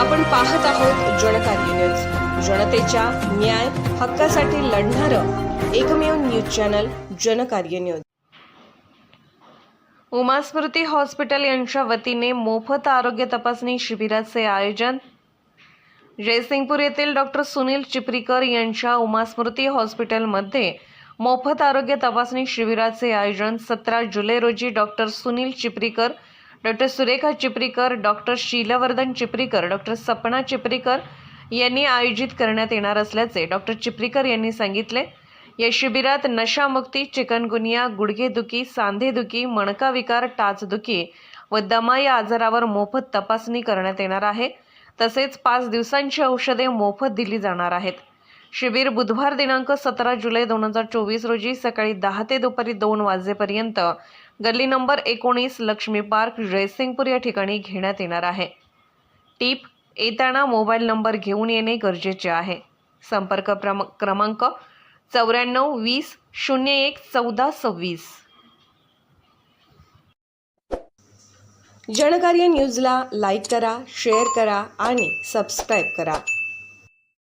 आपण पाहत आहोत जनकार्य न्यूज. जनतेच्या न्याय हक्कासाठी लढणारं एकमेव news channel Jankarya news. Umasmriti hospital यांच्या वतीने मोफत आरोग्य तपासणी शिबिराचे आयोजन. जयसिंगपूर येथील डॉक्टर सुनील चिपरीकर यांच्या उमास्मृती हॉस्पिटलमध्ये मोफत आरोग्य तपासणी शिबिराचे आयोजन सतरा जुलै रोजी doctor Sunil Chiparikar doctor Surekha Chiparikar doctor Shilvardhan Chiparikar doctor Sapna Chiparikar यांनी आयोजित करण्यात येणार असल्याचे डॉक्टर चिपरीकर यांनी सांगितले. या शिबिरात नशामुक्ती चिकनगुनिया गुडघेदुखी सांधेदुखी मणका विकार टाचदुखी व दमा या आजारावर मोफत तपासणी करण्यात येणार आहे. तसेच पाच दिवसांची औषधे मोफत दिली जाणार आहेत. शिबिर बुधवार दिनांक सतरा जुलै दोन हजार चोवीस रोजी सकाळी दहा ते दुपारी दोन वाजेपर्यंत गल्ली नंबर एकोणीस लक्ष्मी पार्क जयसिंगपूर या ठिकाणी घेण्यात येणार आहे. टीप येताना मोबाईल नंबर घेऊन येणे गरजेचे आहे. संपर्क प्रम क्रमांक चौऱ्याण्णव वीस शून्य एक चौदा सव्वीस. जनकार्य न्यूजला लाईक करा शेअर करा आणि सबस्क्राईब करा.